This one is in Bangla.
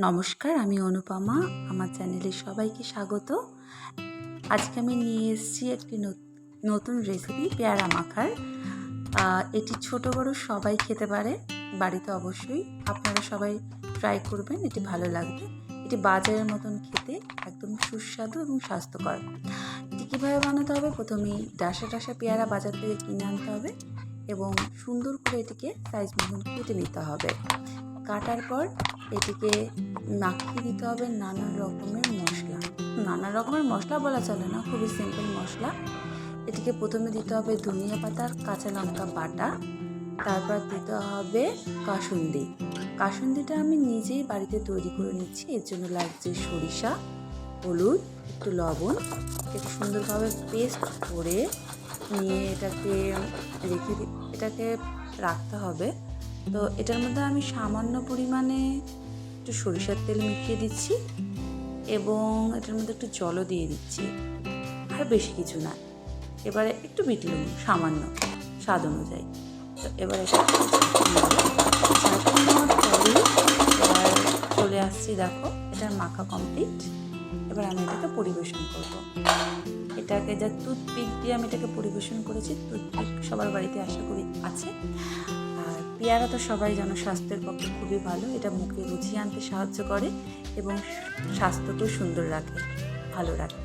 নমস্কার, আমি অনুপমা। আমার চ্যানেলে সবাইকে স্বাগত। আজকে আমি নিয়ে এসেছি একটি নত- নতুন রেসিপি পেয়ারা মাখার। এটি ছোট বড় সবাই খেতে পারে, বাড়িতে অবশ্যই। আপনারা সবাই ট্রাই করবেন, এটি ভালো লাগবে। এটি বাজারের মতন খেতে একদম সুস্বাদু এবং স্বাস্থ্যকর। এটি কীভাবে বানাতে হবে? প্রথমেই ডাসা ডাসা পেয়ারা বাজার থেকে কিনে আনতে হবে এবং সুন্দর করে এটিকে সাইজ মতন কেটে নিতে হবে। কাটার পর এটিকে মাখিয়ে দিতে হবে নানা রকমের মশলা। নানা রকমের মশলা বলা চলে না, খুবই সিম্পল মশলা। এটিকে প্রথমে দিতে হবে ধনিয়া পাতার কাঁচা লঙ্কা বাটা। তারপর দিতে হবে কাসুন্দি। কাসুন্দিটা আমি নিজেই বাড়িতে তৈরি করে নিচ্ছি, এর জন্য লাগছে সরিষা, হলুদ, একটু লবণ। একটু সুন্দরভাবে পেস্ট করে নিয়ে এটাকে রেখে এটাকে রাখতে হবে। তো এটার মধ্যে আমি সামান্য পরিমাণে একটু সরিষার তেল মিশিয়ে দিচ্ছি এবং এটার মধ্যে একটু জলও দিয়ে দিচ্ছি। আর বেশি কিছু না। এবারে একটু বিট লবণ, সামান্য, স্বাদ অনুযায়ী। তো এবার চলে আসছি, দেখো, এটার মাখা কমপ্লিট এবার আমি এটাকে পরিবেশন করব। এটাকে যা টুথপিক দিয়ে আমি এটাকে পরিবেশন করেছি টুথপিক সবার বাড়িতে আশা করি আছে। আর পেয়ারা তো সবাই জানো স্বাস্থ্যের পক্ষে খুবই ভালো। এটা মুখে গুছিয়ে আনতে সাহায্য করে এবং স্বাস্থ্যকেও সুন্দর রাখে, ভালো রাখে।